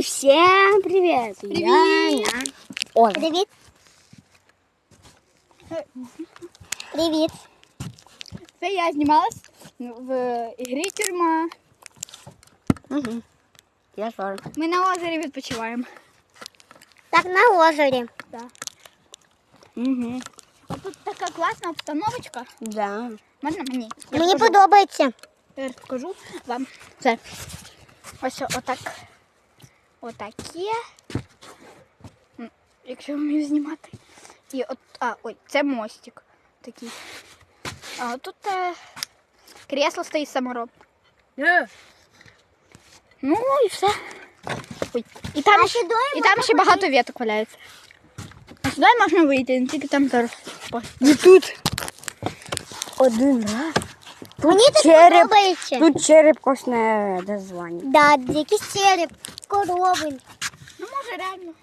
И всем привет! Я на Оля. Привіт. Привіт. Це я знімалась в ігрі тюрма. Угу. Я тоже. Ми на озері відпочиваємо. Так, на озері. Угу. А тут така класна обстановочка. Да. Можна мені? Я Мені покажу. подобається. Тепер покажу вам це. Ось отак. Отаке. М, Якщо вмію знімати. І от, а, ой, це мостик такий. А тут е, кресло стоїть самороб. Ну і все. Ой. І там, А ще- і там ще багато веток валяється. А сюди можна вийти, не тільки там зараз. І тут один раз. Тут Мені тут череп. подобається. Тут череп косне дозвання. Да, якийсь череп, коровин. Ну може реально.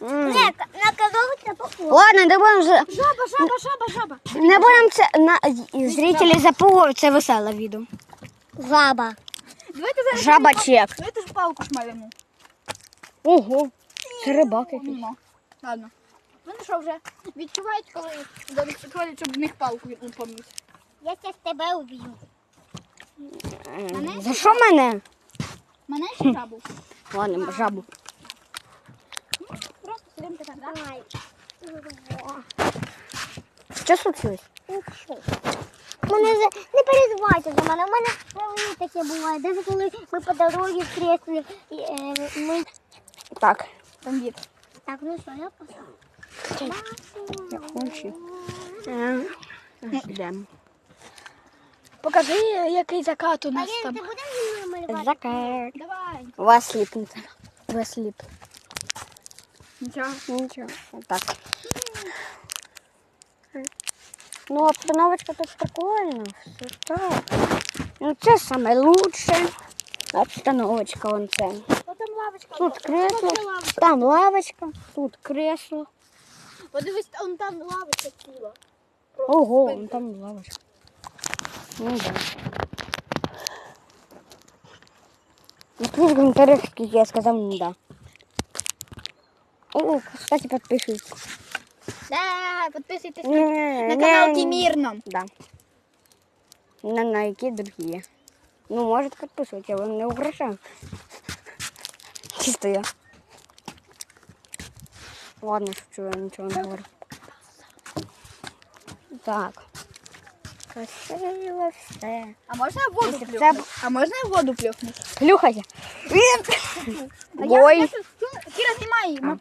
Ні, на корову це похоже. Ладно, не будемо вже. Жаба, жаба, жаба, жаба. Не будемо це на зрителі запугувати, це веселе відео. Жаба. Давайте зараз. Жабачек. Давайте ж палку шмалимо. Ого. Це рибак якийсь. Нема. Ладно. Вони що вже відчувають, коли до них підходять, щоб в них палку упомнити. Я зараз тебе уб'ю. За що мене? Мене ще жабу. Ладно, жабу. Просто сидимо так, да? Давай. Що случилось? Мене за... Не переживайте за мене. У мене взагалі таке буває. Навіть коли ми по дорозі в креслі, і, е, ми... Так. Там дід. Так, ну що, я пошла. Я хочу. Е, Йдемо. Покажи, який закат у нас Алін, ти там. будеш зі мною малювати? Закат. Давай. Вас ліпнете. Вас ліп. Нічого. Нічого. Так. Ну, обстановочка тут прикольна. Все так. Ну, це саме лучше. Обстановочка вон це. О, там лавочка. Тут кресло, Там лавочка. там лавочка, тут кресло. Подивись, он там лавочка ціла. Ого, вон там лавочка. Ну да. Напиши в комментариях, скільки я сказав не да. О, кстати, подписывайтесь. Да, підписуйтесь на, На на канал Тімірно. Да. На, на які другі. Ну, можете подписывать, я вам не угрожаю. Чисто я. Ладно, шучу, я нічого не говорю. Так. Красиво все. А можна я воду Якщо б це плюхнути? б- А можна я воду плюхнути? Плюхайся. А я, Ой. я тут, Кіра, знімай. Ма-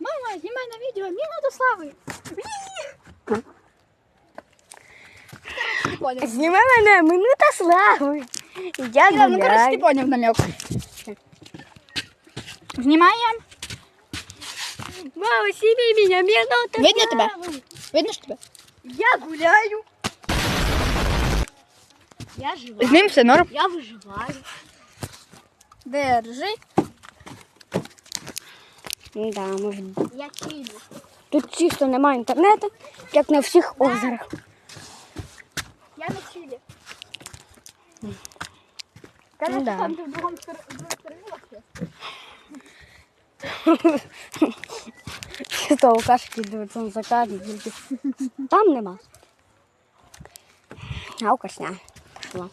Мама, знімай на відео. Мінуту слави. Ти поняв. Знімай мене, минута слави. Я Кіра, ну коротше, ти гуляю. поняв намек. Знімаємо. Мама, сними меня, минута Видно тебе? слави. Видно ж тебе? Я гуляю. Я жива. З ним все норм. Я виживаю. Держи. Да, ми в Я чилю. Тут чисто немає інтернету, як на всіх озерах. Я на чилі. Ну да. там ти в вообще? Що алкашки дивиться на закат, тільки там нема. Алкашня пішла.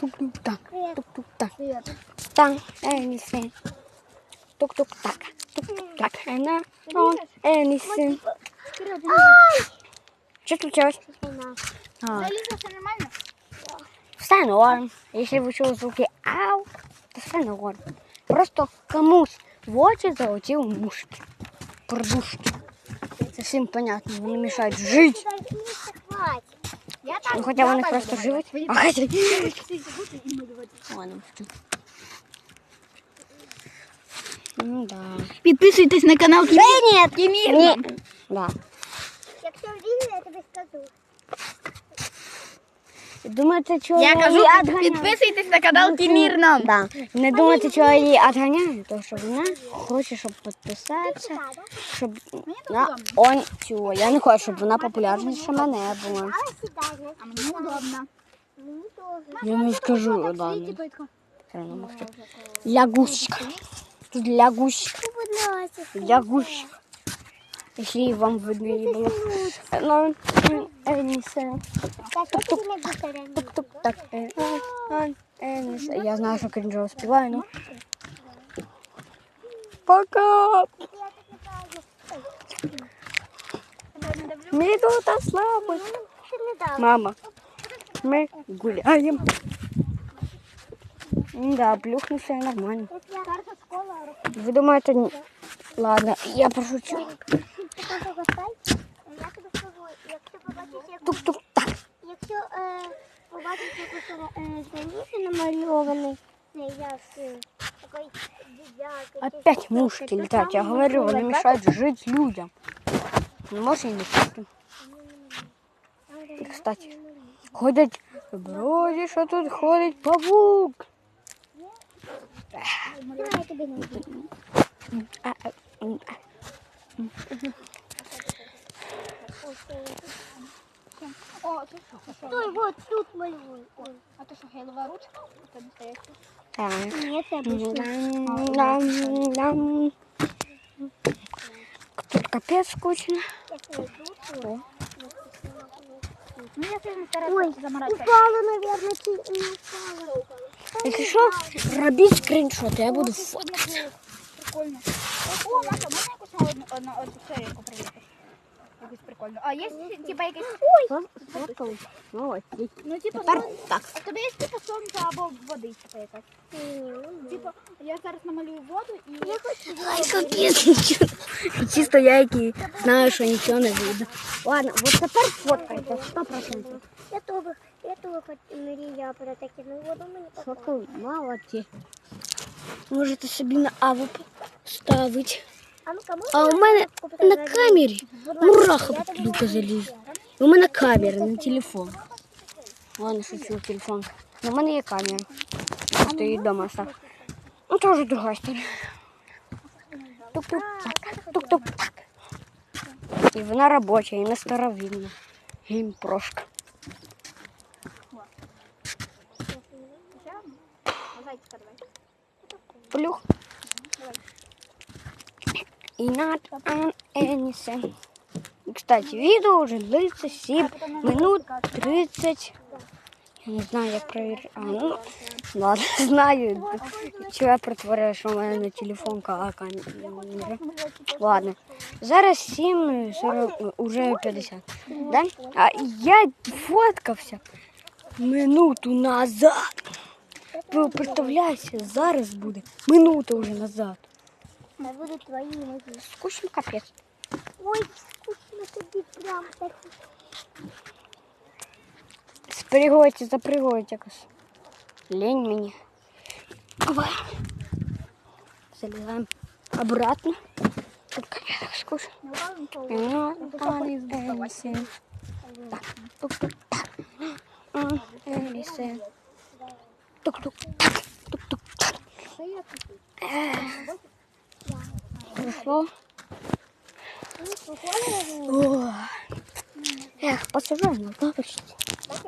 Тук-тук-так, тук-тук-так, Привет. так, Енісен. Тук-тук-так, тук-тук-так, ена, он, Енісен. Що случилось? А, Залізо все нормально? все норм. Якщо ви чули звуки ау, то все норм. Просто комусь в очі залетів мушки. Продушки. Це всім понятно, вони мішають жити. Я Ну, хоча вони просто живуть. А хоча... Ладно, вчу. Ну да. Підписуйтесь на канал Ні, Тімірно. Ні. Да. Якщо вільно, я тобі скажу. Думаєте, чого Я кажу, її підписуйтесь на канал Тімірно. Да. Не думайте, чого я її відганяю, тому що вона хоче, щоб підписатися, щоб на он цю. Я не хочу, щоб вона популярніша мене була. А мені удобно. Я не скажу, Дана. Типу, Все равно мовчу. Лягушка. Тут лягушка. Будь. Лягушка. Если вам видно не было. Ну, э, не знаю. Так, я. Тук-тук, так. знаю. Я знаю, что кринжово спеваю, но... Пока! Минута слабость. Ти не дав. Мама, мы гуляем. Да, плюхнулся нормально. Вы думаете, ладно, я пошучу. ти там погастай. Я тобі скажу, якщо побачиш, як Тук-тук, так. Якщо е, побачиш якусь е, раніше намальований цей як е, такий дідяк. Опять мушки летают. Я говорю, они мешают жить людям. Ну, может, и не пустим. И, кстати, ходить, вроде, что тут ходить павук. Давай я тобі не А, а, м, О, це що? Це що? Стой, вот тут малюй. Ой. А то що, гелова ручка? Це настояща? так. Ні, це обычно. Нам, нам. Тут капец скучно. О. Ну, я сильно Ой, стараюся заморачиваться. упала, наверное, чи не упала. Если что, робить скриншоты, я буду фоткать. Прикольно. О, Маша, можна якусь на одну, одну, одну серійку привітати? Якусь прикольну. А є типа якийсь... Фоткал. Молодец. Ну, типа, Тепер сон... так. А тобі є типа сонця або водичка якась? Типа, я зараз намалюю воду і... Я хочу. Ай, капец, ничего. Чисто я який знаю, що нічого не видно. Ладно, вот тепер фоткайте, 100%. Я того, я того хоч мрія про таке, ну воду мені попала. Фоткали, молодці. Можете собі на аву ставити. А ну кому? А у мене на камері мураха під люка заліз. У мене камера на телефон. Ладно, шучу, телефон. Ну, у мене є камера. Просто її вдома став. Ну, це вже друга історія. Тук-тук, так, тук-тук, так. І вона робоча, і не старовинна. Геймпрошка. Зайчика давай. Плюх. И not an anything. Кстати, видео уже длится 7 минут 30. Я не знаю, як проверить. А, ну, ладно, знаю. Чого я притворяю, що у мене на телефон камера. Ладно. Зараз 7, 40, уже 50. Да? А я фоткався минуту назад. Ви зараз буде минута вже назад. Це будуть твої ноги. Скучно капець. Ой, скучно тобі прям так. Спригуйте, запригуйте якось. Лень мені. Давай. Залізаємо обратно. Тут капець так скучно. Ну, а, Елісе. Так, тук-тук, так. А, Елісе. Тук-тук, так. Тук-тук, так. Пройшло. О, Эх, посажу на лавочке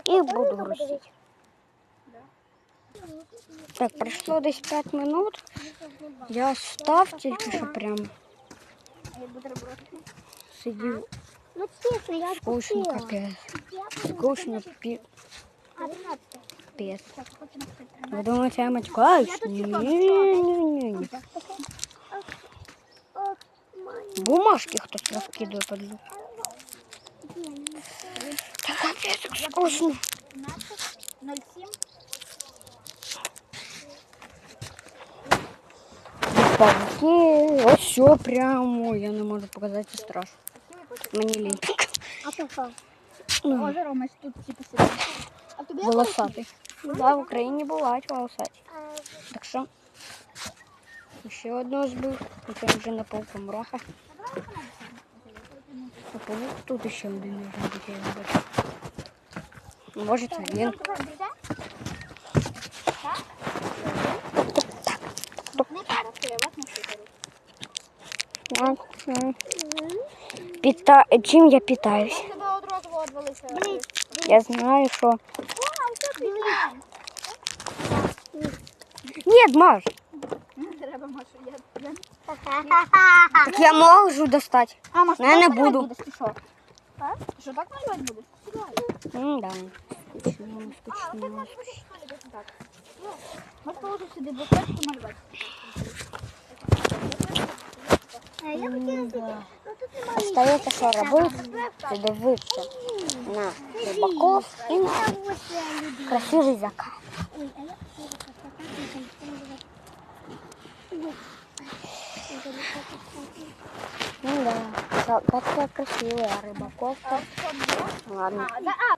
и буду грустить. Так, прошло десь 5 минут. Я став тільки що прям сидів Ну чесно, я скучно хотіла. капець. Я Скучно пі- А, 12. піпець. Так, хочу написати. Ви думаєте, я матюкаюсь? Ні, ні, ні, ні. О, май. Бумажки хтось розкидує під люк. Так капець, як скучно. 15, 07. Павуки, ось все прямо. Я не можу показати, це страшно. Мені лінь. А то що? Ну, Озеро ми ж тут типу сидимо. А тобі волосатий. Да, в Україні бувають волосаті. А, Так що Ще одного збив, це вже на пол помроха. А павук тут ще один може бути, я не бачу. Може це він. Не зараз, я вас не шукаю. Так, м. Пита... Чим я питаюсь? Я знаю, що Нет, Маш. Не треба, Маша, я, я... Так я можу достать. А, Маша, Ну, я так не малювати буду. будеш, ти що? А? Ти що, так малювати будеш? Сідай. М, Да. Скучно, А, так скучно. Маша, будеш малювати так. Може, положи сюди блокнотик і малювати. Е, Я хотіла сюди. Ну тут немає. Остається що робити? Це дивитися на рибаков і на Я ось я люблю. красивий закат. Ой, а я Да. Закат красивый, а рыбаков Ладно. А, а,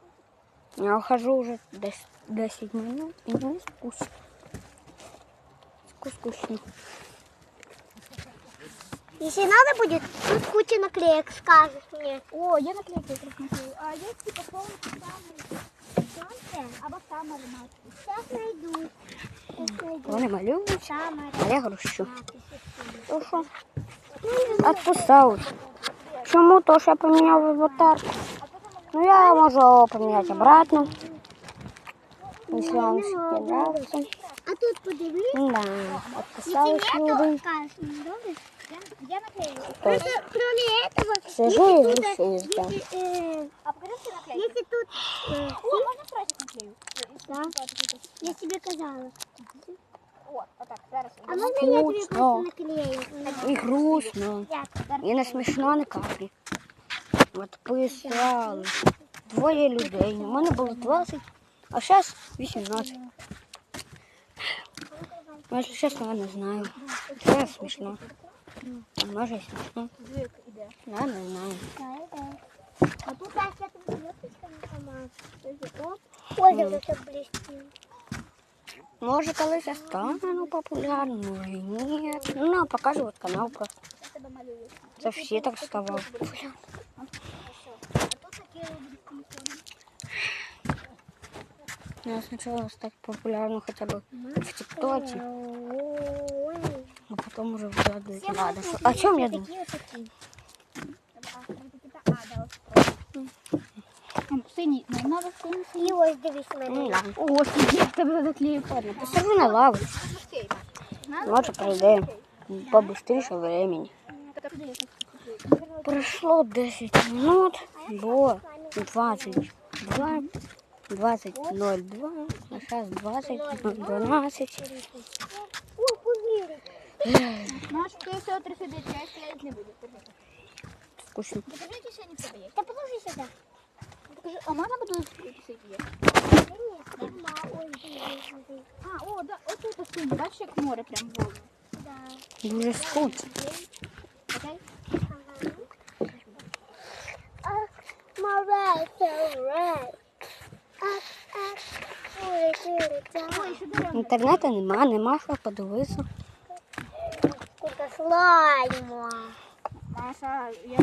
Я ухожу уже 10, 10 минут и мне скучно. Ску- Скучно. Если надо будет, тут куча наклеек скажешь мне. О, я наклейки якраз наклею. А я типа повністю саме або саме ремати. Сейчас найду. Сейчас найду. Вони малюють, Самая а я грущу. надпись. То що? Отписалась. Чому? То, що я поміняв аватарку. Ну, я можу поміняти обратно. Если вам все нравится. А тут подивись. Да, Если отписались нету, люди. скажешь мне, добре? Я, я наклею. Просто кроме этого, Сижу и если тут, грущу из дома. если, э, А покажи всі наклейки. если тут, э, О, можна тратити наклею? Да. я тебе казала. О, отак, зараз. А можно я тебе Скучно. просто наклею? І грустно. І не смішно не каплі. Отписали. Двоє людей. У мене було 20, а зараз 18. Ну, якщо чесно, я не знаю. Це смішно. А може і смішно. Звик іде. Я не знаю. А тут я сейчас звездочка на Ой, я все блестит. Може, колись я стану популярною, може і ні. Ну, нам показують канал просто. Я тебе малюю. Це всі так ставали. А тут такі телефони. Я спочатку стати популярною хоча б в ТикТоке, а потім уже вгадувати надо. що- О чому я думаю? синій, не на синій. І ось дивись мене. Ну, О, сидіть, тебе заклею парня. Ти сиди на лаву. Ночі пройде. Побыстріше времени. Прошло 10 минут до 20. 20.02, а сейчас 20.12. О, помірить. Скучно. Подождите, що не побіє. Та положи сюди. Скажи, а можна буду сидіти? А, о, да, Вот это синь, бачиш, як море прям воду. Да. сход. Окей? Інтернету нема, нема що подивитися. Сколько слайма. Маша, я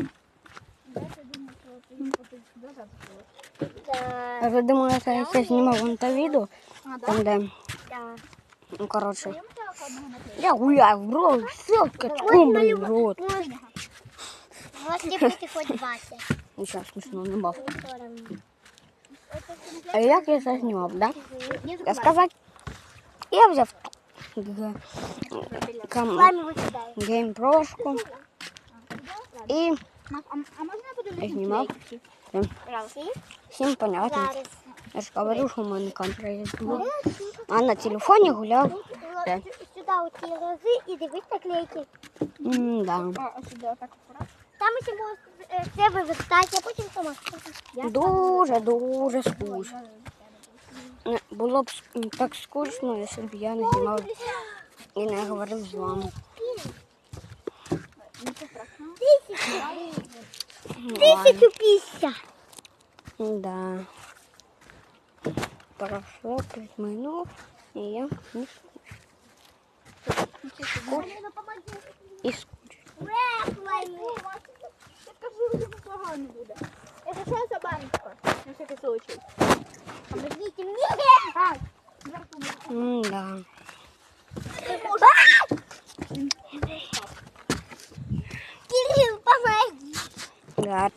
думаю, що ти тут назад було. Да, Я вже думала, що я знімав вон те відео, А, да? там де, да. ну, коротше, Я хотіла по одному наклеїти. я гуляю в рот, все, качком, блин, в рот. Можете бути хоч 20. Нічого смішного не бав. Не соромно. А як я це знімав, да? Не Я сказати, я взяв г- кам- Слайму викидаю. геймпрошку і Маш, а, а можна я буду Я знімав. Ем, всім понятно. Я ж говорю, що в мене камера. А на телефоні гуляв. Сюди оці рози і дивись наклейки. Да. А, сюди, отак акуратно. Там ще можна е, це а потім сама. Дуже, дуже скучно. Було б так скучно, якщо б я не знімав і не говорив з вами. Тисячу пісня. Да. Прошло 5 минут, и я не и погано не буде. Я хочу за баночку. На всякий случай. Помогите мне. Да. Кирилл, помоги. Да.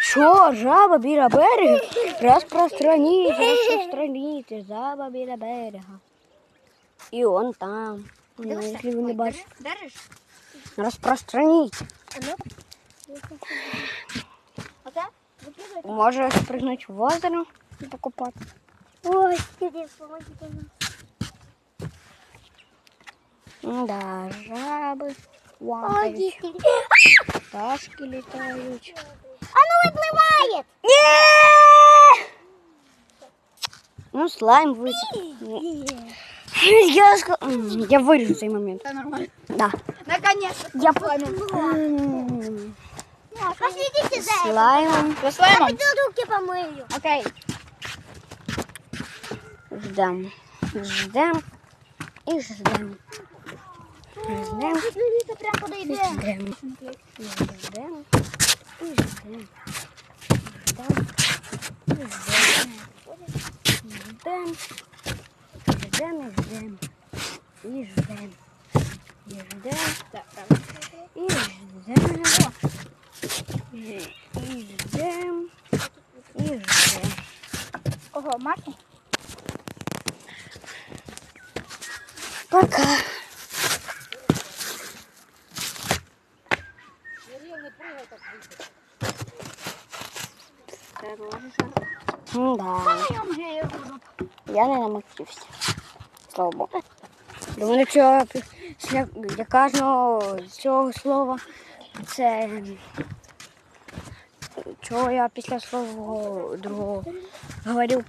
Що, жаба біля берега? Розпространіть, розпространіть, жаба біля берега. І он там. Ну, якщо ви не бачите. Держиш? Розпространіть. А ну. Оце? Викидуй. Може спригнути в озеро і покупати. Ой, тебе помогите. Да, жаби, Ой, лапають, дітки. пташки літають. А ну випливає. Ну, слайм витік. Я, ска- М, я виріжу цей момент. Це нормально. Да. Наконец-то. Я М. Пошлите за это. Слаймом За слаймом? Иду руки помою. Окей. ждем. Ждем і ждем. Ждем Віка прям і подойде. ждем. І ждем. І ждем. Ждем. І ждем. Ждем. Ждем і ждем. І ждем. І ждем. Так, правильно. І ждем. І і ждем. І ждем. Ого, Марtin? Пока. Да. Я не намочився. Слава Богу. Цього після для кожного цього слова це чого я після слова другого говорю,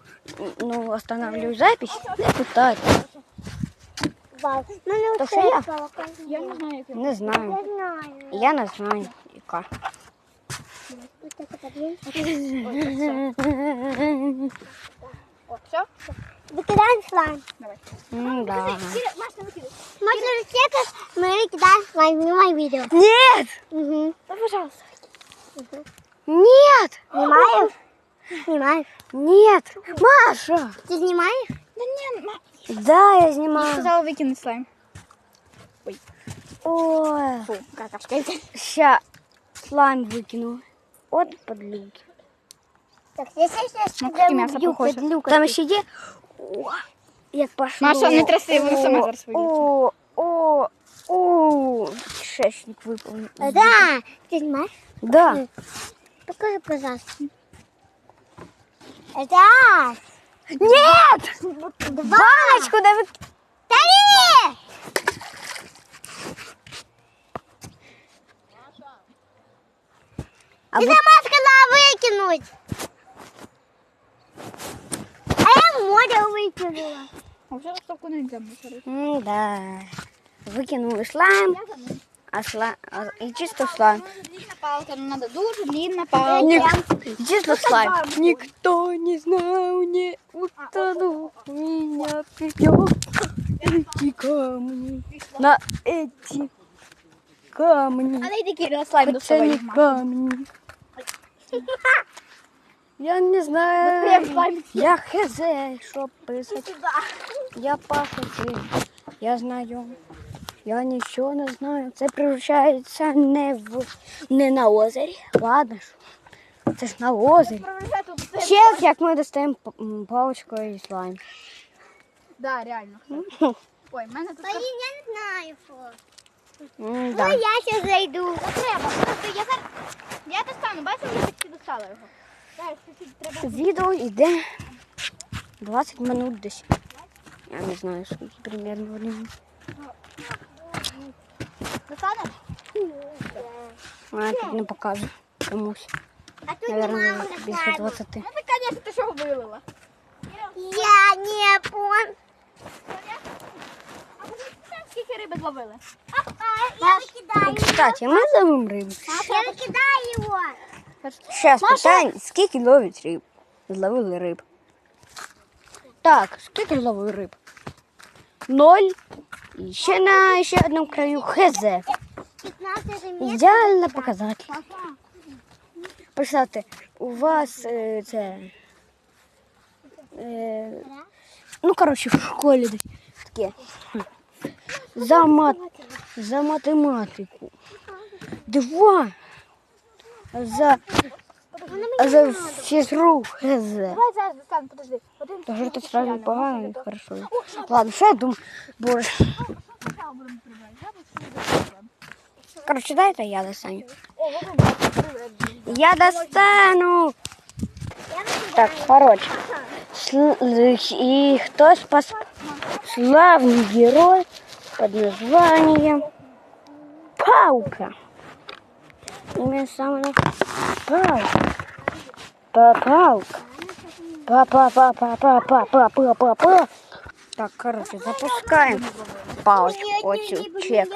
ну, останавливаю запись, не питайте. То оце що я? Я не знаю, Не знаю. Я не знаю, яка. Ось так от об'єм. О, все? Викидаємо слайм. Давай. Ну да. Маш, не викидай. Можна рецепт, ми викидаємо слайм. Знімай відео. Нет! Угу. Да, пожалуйста. Нет! Знімаєш? Знімаєш. Нет! Маша! Ти знімаєш? Да не, Ма... Да, я Я снимаю. сказала выкинуть слайм. Ой, Фу, какашка. ща слайм выкинул. Вот подлюки. Так, я сейчас Ну, таке м'ясо похоже. Там ще є. О, як пошло. Маша, не тряси, воно саме зараз вийде. О, о, о, кишечник випав. Да, ты знаешь? Да. Покажи, пожалуйста. Это Нет! Баночку, да вы... Да нет! А вы- сама сказала выкинуть. А я в море выкинула. Вообще штуку нельзя мусорить. М, Да. Выкинул слайм, а сла... а- и чисто слайм. Длинная палка, но надо дуже длинная палка. Ник- Чисто слайм. Никто не знал, не утонул меня придет эти камни. На эти камни. А найди Кирилла слайм доставай. камни. Я не знаю. Я хз, що писати. Я Паша Зин. Я знаю. Я нічого не знаю. Це превращається не в не на озері. Ладно ж. Це ж на озері. Чек, як ми достаємо паличкою і слайм. Да, реально. Ой, в мене тут... Я не знаю, что. М, Ну, Да. я сейчас зайду. Не треба. Просто я зараз... Я достану, бачиш, я таки достала його. Зараз, чуть-чуть треба... Відео йде 20 минут десь. Я не знаю, скільки примерно времени. Достанеш? А тут не показую комусь. А тут Наверное, мама більше достанет. 20. Ну ти, конечно, ти що вилила? Я не пон. А ви знаєте, скільки риби зловили? Кстати, ми зовемо рибу. Я выкидаю его. Сейчас питання, скільки ловить риб? Зловили риб. Так, скільки зловили риб? Ноль. І ще на ще одному краю хз. 15 метров. Ідеально показатель. Писати, у вас е, це. Е, ну, коротше, в школі десь таке. За, мат, за математику, два за за фізру ГЗ. Давай зараз, подожди. Один це сразу погано хорошо. Ладно, що я думаю, боже. Короче, дайте я достану. Я достану. Так, короче. И кто спас? Славный герой под названием Паука. Имя самого Паука. Паука. па па па па па. Так, короче, запускаем палочку очень Чек.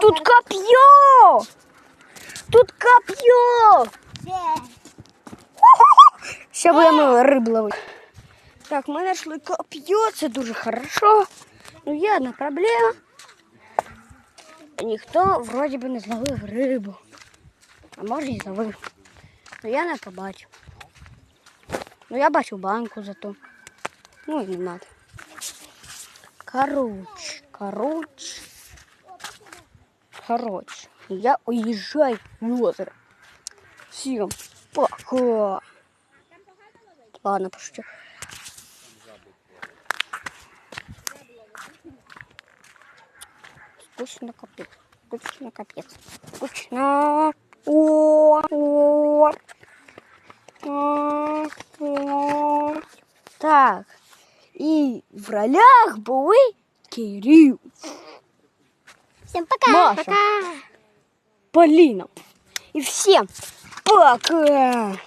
Тут копье! Тут копье! Де? Ще будемо риб ловити. Так, ми знайшли коп'є, це дуже хорошо. Ну є одна проблема. Ніхто вроді би не зловив рибу. А може і зловив. Ну я не побачив. Ну я бачу банку зато. Ну і не надо. Короче, короче. Короче, я уезжаю в озеро. Всем пока. Ладно, пошучу. Скучно капец. Скучно капец. Скучно. О, о. О, о. Так. І в ролях були Кирил, Всім пока. Маша. Пока. Полина. И всем пока.